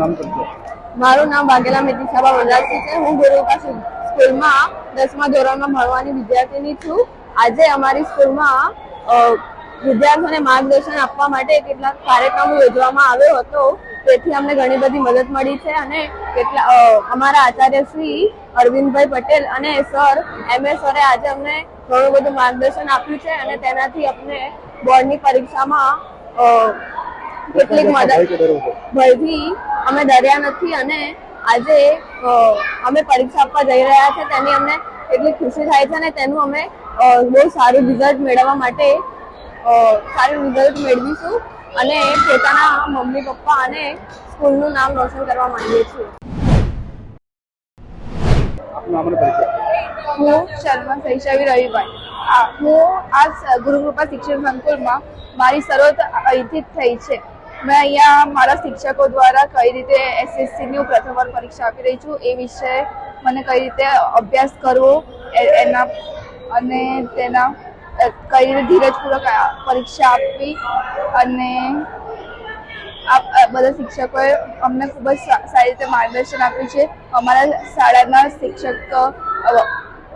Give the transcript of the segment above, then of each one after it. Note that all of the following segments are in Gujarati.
નામ કરજો. મારું નામ વાઘેલા મિતિશાબા વનરાજસિંહ છે. હું ગુરુકા સ્કૂલમાં દસમા ધોરણમાં ભણવાની વિદ્યાર્થીની છું. આજે અમારી સ્કૂલમાં વિદ્યાર્થીઓને માર્ગદર્શન આપવા માટે કેટલાક કાર્યક્રમો યોજવામાં આવ્યો હતો. તેથી અમને ઘણી બધી મદદ મળી છે અને કેટલા અમારા આચાર્ય શ્રી અરવિંદભાઈ પટેલ અને સર એમ. એ. સરે આજે અમને ઘણું બધું માર્ગદર્શન આપ્યું છે અને તેનાથી અમને બોર્ડની પરીક્ષામાં કેટલીક મદદ? ભયથી અમે ડર્યા નથી અને આજે અમે પરીક્ષા આપવા જઈ રહ્યા છે. તેની અમને એટલી ખુશી થાય છે અને તેનું અમે બહુ સારું રિઝલ્ટ મેળવવા માટે સારું રિઝલ્ટ મેળવીશું અને પોતાના મમ્મી પપ્પા અને સ્કૂલનું નામ રોશન કરવા માંગીએ છીએ. હું શર્મા શૈશવી રવિભાઈ. આ હું આ ગુરુકૃપા શિક્ષણ સંકુલમાં મારી શરૂઆત અહીંથી જ થઈ છે. મેં અહીંયા મારા શિક્ષકો દ્વારા કઈ રીતે એસએસસીની પ્રથમ વાર પરીક્ષા આપી રહી છું એ વિશે મને કઈ રીતે અભ્યાસ કરવો એના અને તેના કઈ રીતે ધીરજપૂર્વક પરીક્ષા આપવી અને આ બધા શિક્ષકોએ અમને ખૂબ જ સારી રીતે માર્ગદર્શન આપ્યું છે. અમારા શાળાના શિક્ષક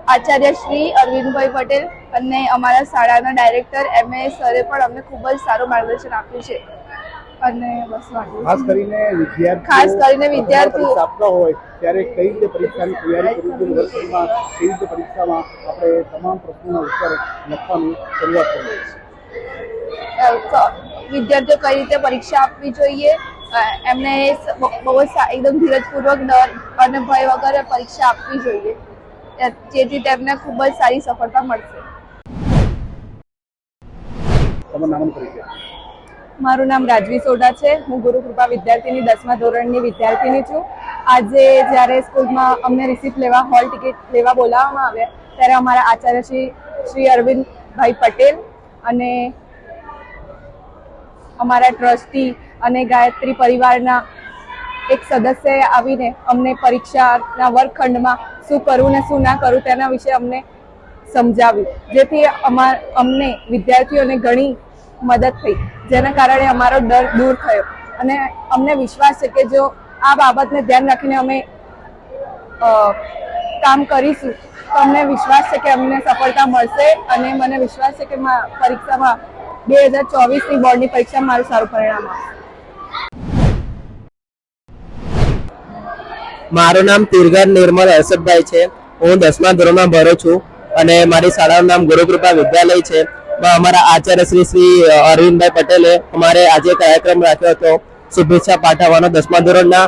આચાર્ય શ્રી અરવિંદભાઈ પટેલ અને અમારા શાળાના ડાયરેક્ટર એમ એ સરે પણ અમને ખૂબ જ સારું માર્ગદર્શન આપ્યું છે. અને બસ ખાસ કરીને વિદ્યાર્થીઓ ખાસ કરીને વિદ્યાર્થીઓ- આપતા હોય ત્યારે કઈ રીતે પરીક્ષાની તૈયારી કરવી જોઈએ વર્ષમાં કઈ રીતે પરીક્ષામાં આપણે તમામ પ્રશ્નોના ઉત્તર લખવાની શરૂઆત કરવી અ, વિદ્યાર્થીઓ કઈ રીતે પરીક્ષા આપવી જોઈએ? એમને બહુ જ એકદમ ધીરજપૂર્વક ડર અને ભય વગર પરીક્ષા આપવી જોઈએ. જેથી તેમને ખૂબ જ સારી સફળતા મળશે. તમારું નામ પરિચય મારું નામ રાજવી સોઢા છે. હું ગુરુકૃપા વિદ્યાર્થીની દસમા ધોરણની વિદ્યાર્થીની છું. આજે જ્યારે સ્કૂલમાં અમને રિસિપ્ટ લેવા હોલ ટિકિટ લેવા બોલાવવામાં આવ્યા, ત્યારે અમારા આચાર્ય શ્રી શ્રી અરવિંદભાઈ પટેલ અને અમારા ટ્રસ્ટી અને ગાયત્રી પરિવારના એક સદસ્યએ આવીને અમને પરીક્ષાના વર્ગખંડમાં શું કરવું ને શું ના કરવું તેના વિશે અમને સમજાવ્યું. જેથી અમાર અમને વિદ્યાર્થીઓને ઘણી મદદ થઈ, જેના કારણે અમારો ડર દૂર થયો. અને અમને વિશ્વાસ છે કે જો આ બાબતને ધ્યાન રાખીને અમે કામ કરીશું, તો અમને વિશ્વાસ છે કે અમને સફળતા મળશે અને મને વિશ્વાસ છે કે પરીક્ષામાં બે હજાર ચોવીસની બોર્ડની પરીક્ષામાં મારું સારું પરિણામ આવશે. મારું નામ તિરગર નિર્મલ હર્ષદભાઈ છે. હું દસમા ધોરણમાં ભરું છું અને મારી શાળાનું નામ ગુરુકૃપા વિદ્યાલય છે. અમારા આચાર્ય શ્રી શ્રી અરવિંદભાઈ પટેલે અમારે આજે કાર્યક્રમ રાખ્યો હતો શુભેચ્છા પાઠવવાનો દસમા ધોરણના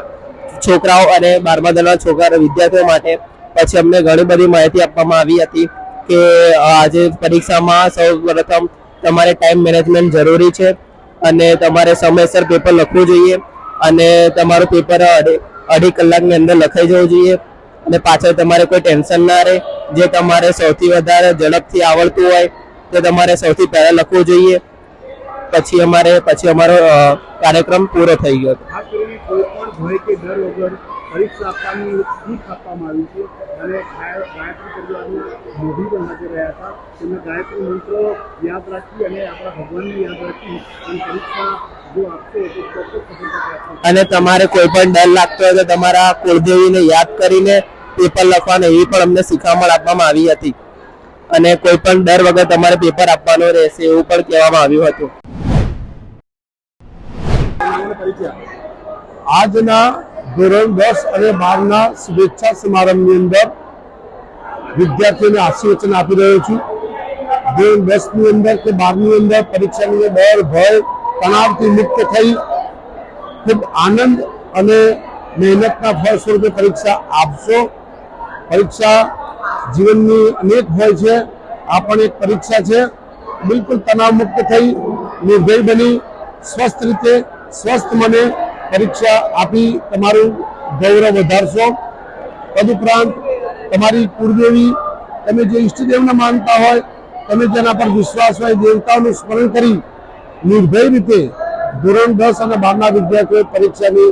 છોકરાઓ અને બારમા ધોરણના છોકરા વિદ્યાર્થીઓ માટે. પછી અમને ઘણી બધી માહિતી આપવામાં આવી હતી કે આજે પરીક્ષામાં સૌ પ્રથમ તમારે ટાઈમ મેનેજમેન્ટ જરૂરી છે અને તમારે સમયસર પેપર લખવું જોઈએ અને તમારું પેપર અઢી કલાકની અંદર લખાઈ જવું જોઈએ અને પાછળ તમારે કોઈ ટેન્શન ના રહે. જે તમારે સૌથી વધારે ઝડપથી આવડતું હોય તે તમારે સૌથી પહેલા લખવું જોઈએ. પછી અમારે પછી અમારો કાર્યક્રમ પૂરો થઈ ગયો. હતો ખાસ કરીને કોઈ પણ ભય કે ડર વગર પરીક્ષા આપવાની શીખ આપવામાં આવી છે. અને ગાયત્રી પરિવારના મોદી પણ હાજર રહ્યા હતા. તેમને ગાયત્રી મંત્રો યાદ રાખી અને આપણા ભગવાનને યાદ રાખી અને પરીક્ષા જો આપશો તો ચોક્કસ સફળતા અને તમારે કોઈ પણ ડર લાગતો હોય તો તમારા કુળદેવીને યાદ કરીને પેપર લખવાનું એવી પણ અમને શિખામણ આપવામાં આવી હતી. અને કોઈ પણ ડર વગર તમારે પેપર આપવાનો રહેશે એવું પણ કહેવામાં આવ્યું હતું. આજના ધોરણ દસ અને બારના શુભેચ્છા સમારંભની અંદર વિદ્યાર્થીઓને આશીર્વચન આપી રહ્યો છું. ધોરણ દસની અંદર કે બારની અંદર પરીક્ષાની ડર, ભય, તણાવથી મુક્ત થઈ ખૂબ આનંદ અને મહેનતના ફળ સ્વરૂપે પરીક્ષા આપશો. પરીક્ષા જીવનની અનેક હોય છે, આ પણ એક પરીક્ષા છે. બિલકુલ તણાવ મુક્ત થઈ, નિર્ભય બની, સ્વસ્થ રીતે સ્વસ્થ મને પરીક્ષા આપી તમારું ગૌરવ વધારશો. તદુપરાંત તમારી કુળદેવી, તમે જે ઈષ્ટદેવને માનતા હોય, તમે જેના પર વિશ્વાસ હોય, દેવતાઓનું સ્મરણ કરી નિર્ભય રીતે ધોરણ દસ અને બારના વિદ્યાર્થીઓએ પરીક્ષાની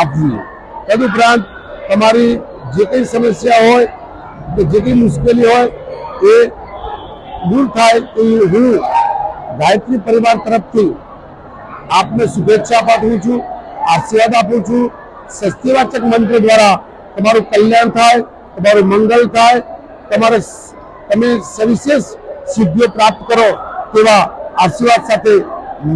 આપવી. તદુપરાંત તમારી જે કંઈ સમસ્યા હોય કે જે કંઈ મુશ્કેલી હોય એ દૂર થાય એ હું ગાયત્રી પરિવાર તરફથી આપને શુભેચ્છા પાઠવું છું, આશીર્વાદ આપું છું. સસ્તીવાચક મંત્ર દ્વારા તમારું કલ્યાણ થાય, તમારું મંગલ થાય, તમારે તમે સવિશેષ સિદ્ધિઓ પ્રાપ્ત કરો તેવા આશીર્વાદ સાથે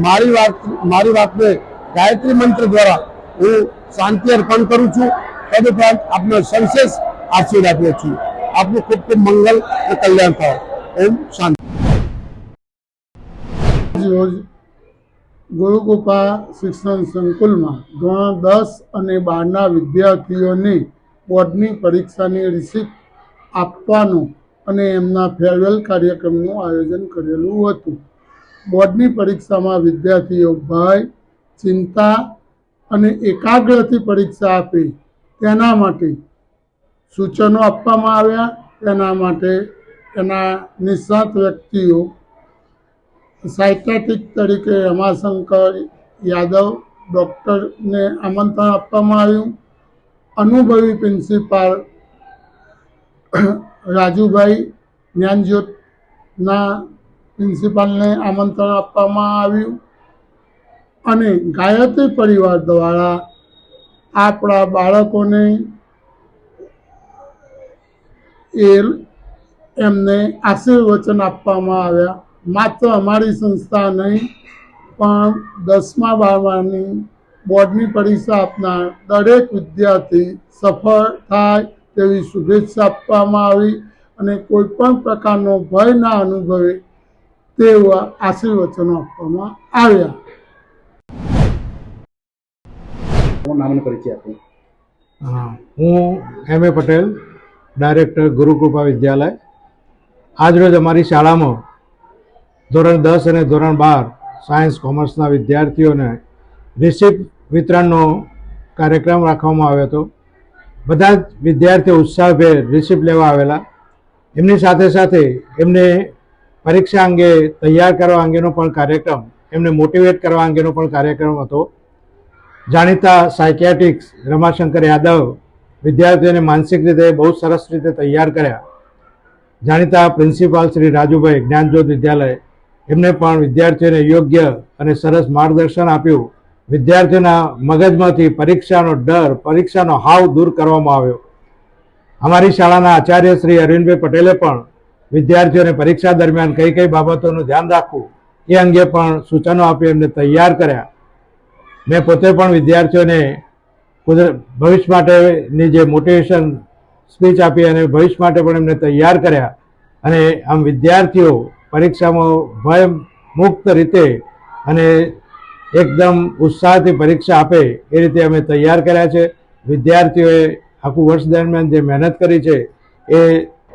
મારી વાત, મારી વાતને ગાયત્રી મંત્ર દ્વારા હું શાંતિ અર્પણ કરું છું. તદુપરાંત આપનો સવિશેષ આશીર્વાદ આપ્યો છું. આપનું ખૂબ ખૂબ મંગલ અને કલ્યાણ થાય ઓમ શાંતિ રોજ ગુરુકૃપા શિક્ષણ સંકુલમાં ધોરણ દસ અને બારના વિદ્યાર્થીઓને બોર્ડની પરીક્ષાની રિસિપ્ટ આપવાનું અને એમના ફેરવેલ કાર્યક્રમનું આયોજન કરેલું હતું. બોર્ડની પરીક્ષામાં વિદ્યાર્થીઓ ભય, ચિંતા અને એકાગ્રથી પરીક્ષા આપે. તેના માટે સૂચનો આપવામાં આવ્યા તેના માટે એના નિષ્ણાત વ્યક્તિઓ સાયકાટ્રિક તરીકે રમાશંકર યાદવ ડૉક્ટરને આમંત્રણ આપવામાં આવ્યું. અનુભવી પ્રિન્સિપાલ રાજુભાઈ જ્ઞાનજ્યોતના પ્રિન્સિપાલને આમંત્રણ આપવામાં આવ્યું અને ગાયત્રી પરિવાર દ્વારા આપણા બાળકોને એ એમને આશીર્વચન આપવામાં આવ્યા. માત્ર અમારી સંસ્થા નહીં પણ દસમા બારમાની બોર્ડની પરીક્ષા આપનાર દરેક વિદ્યાર્થી સફળ થાય તેવી શુભેચ્છા આપવામાં આવી અને કોઈ પણ પ્રકારનો ભય ના અનુભવે તેવા આશીર્વચનો આપવામાં આવ્યા. નામનો પરિચય આપો. હા, હું એમ એ પટેલ. ડાયરેક્ટર ગુરુકૃપા વિદ્યાલય. આજરોજ અમારી શાળામાં ધોરણ દસ અને ધોરણ બાર સાયન્સ કોમર્સના વિદ્યાર્થીઓને રિસિપ્ટ વિતરણનો કાર્યક્રમ રાખવામાં આવ્યો હતો. બધા જ વિદ્યાર્થીઓ ઉત્સાહભેર રિસિપ્ટ લેવા આવેલા. એમની સાથે સાથે એમને પરીક્ષા અંગે તૈયાર કરવા અંગેનો પણ કાર્યક્રમ, એમને મોટિવેટ કરવા અંગેનો પણ કાર્યક્રમ હતો. જાણીતા સાયકિયાટિક્સ રમાશંકર યાદવ વિદ્યાર્થીઓને માનસિક રીતે બહુ સરસ રીતે તૈયાર કર્યા. જાણીતા પ્રિન્સિપાલ શ્રી રાજુભાઈ જ્ઞાનજ્યોત વિદ્યાલય એમને પણ વિદ્યાર્થીઓને યોગ્ય અને સરસ માર્ગદર્શન આપ્યું. વિદ્યાર્થીઓના મગજમાંથી પરીક્ષાનો ડર, પરીક્ષાનો હાવ દૂર કરવામાં આવ્યો. અમારી શાળાના આચાર્ય શ્રી અરવિંદભાઈ પટેલે પણ વિદ્યાર્થીઓને પરીક્ષા દરમિયાન કઈ કઈ બાબતોનું ધ્યાન રાખવું એ અંગે પણ સૂચનો આપી એમને તૈયાર કર્યા. મેં પોતે પણ વિદ્યાર્થીઓને કુદર ભવિષ્ય માટેની જે મોટિવેશન સ્પીચ આપી અને ભવિષ્ય માટે પણ એમને તૈયાર કર્યા અને આમ વિદ્યાર્થીઓ પરીક્ષામાં ભય મુક્ત રીતે અને એકદમ ઉત્સાહથી પરીક્ષા આપે એ રીતે અમે તૈયાર કર્યા છે. વિદ્યાર્થીઓએ આખું વર્ષ દરમિયાન જે મહેનત કરી છે એ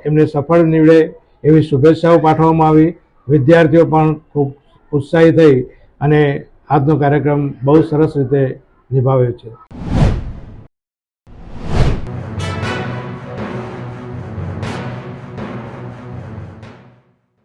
એમને સફળ નીવડે એવી શુભેચ્છાઓ પાઠવવામાં આવી. વિદ્યાર્થીઓ પણ ખૂબ ઉત્સાહી થઈ અને આજનો કાર્યક્રમ બહુ સરસ રીતે નિભાવ્યો છે.